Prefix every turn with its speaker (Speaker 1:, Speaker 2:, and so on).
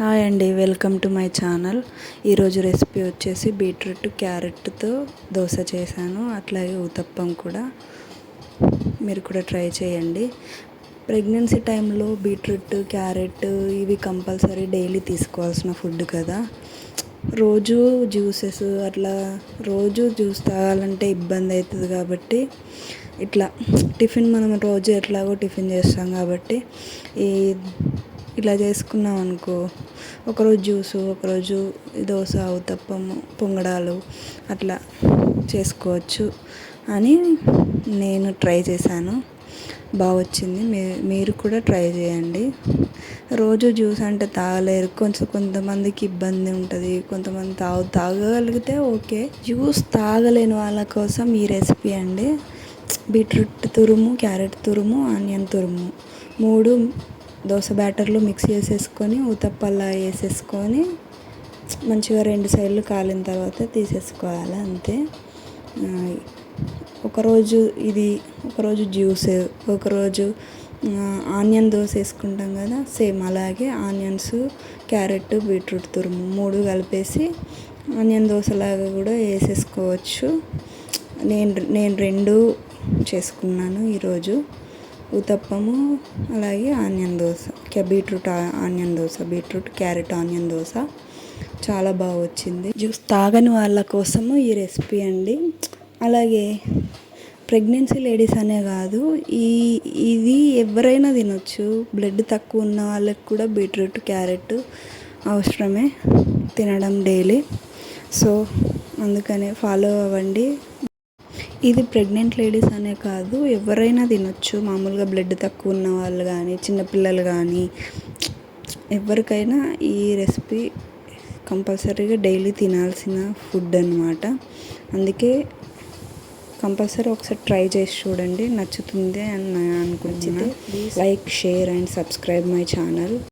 Speaker 1: Hi అండి welcome to my channel. ఈరోజు recipe వచ్చేసి బీట్రూట్ క్యారెట్తో దోశ చేశాను అట్లాగే ఉతప్పం కూడా. మీరు కూడా ట్రై చేయండి. ప్రెగ్నెన్సీ టైంలో బీట్రూట్ క్యారెట్ ఇవి కంపల్సరీ డైలీ తీసుకోవాల్సిన ఫుడ్ కదా. రోజు జ్యూసెస్ అట్లా రోజు జ్యూస్ తాగాలంటే ఇబ్బంది అవుతుంది కాబట్టి ఇట్లా టిఫిన్ మనం రోజు ఎట్లాగో టిఫిన్ చేస్తాం కాబట్టి ఈ ఇలా చేసుకున్నాం అనుకో ఒకరోజు జ్యూసు ఒకరోజు దోశ ఉత్తప్పము పొంగడాలు అట్లా చేసుకోవచ్చు అని నేను ట్రై చేశాను. బాగా వచ్చింది. మీ మీరు కూడా ట్రై చేయండి. రోజు జ్యూస్ అంటే తాగలేరు. కొంచెం కొంతమందికి ఇబ్బంది ఉంటుంది. కొంతమంది తాగు తాగగలిగితే ఓకే. జ్యూస్ తాగలేని వాళ్ళ కోసం ఈ రెసిపీ అండి. బీట్రూట్ తురుము క్యారెట్ తురుము ఆనియన్ తురుము. మూడు దోశ బ్యాటర్లో మిక్స్ చేసేసుకొని ఊతప్పల్లా వేసేసుకొని మంచిగా రెండు సైడ్లు కాలిన తర్వాత తీసేసుకోవాలి అంతే. ఒకరోజు ఇది ఒకరోజు జ్యూస్ ఒకరోజు ఆనియన్ దోశ వేసుకుంటాం కదా సేమ్ అలాగే ఆనియన్స్ క్యారెట్ బీట్రూట్ తురుము మూడు కలిపేసి ఆనియన్ దోశలాగా కూడా వేసేసుకోవచ్చు. నేను నేను రెండు చేసుకున్నాను ఈరోజు. ఉతప్పము అలాగే onion dosa beetroot onion dosa beetroot carrot onion dosa. చాలా బాగా వచ్చింది. జ్యూస్ తాగని వాళ్ళ కోసము ఈ రెసిపీ అండి. అలాగే ప్రెగ్నెన్సీ లేడీస్ అనే కాదు ఈ ఇది ఎవరైనా తినొచ్చు. బ్లడ్ తక్కువ ఉన్న వాళ్ళకి కూడా బీట్రూట్ క్యారెట్ అవసరమే తినడం డైలీ. సో అందుకనే ఫాలో అవ్వండి. ఇది ప్రెగ్నెంట్ లేడీస్ అనే కాదు ఎవరైనా తినొచ్చు. మామూలుగా బ్లడ్ తక్కువ ఉన్న వాళ్ళు కానీ చిన్నపిల్లలు కానీ ఎవరికైనా ఈ రెసిపీ కంపల్సరీగా డైలీ తినాల్సిన ఫుడ్ అనమాట అందుకే కంపల్సరీ ఒకసారి ట్రై చేసి చూడండి. నచ్చుతుంది అని నేను అనుకుంటున్నాను like share and subscribe my channel.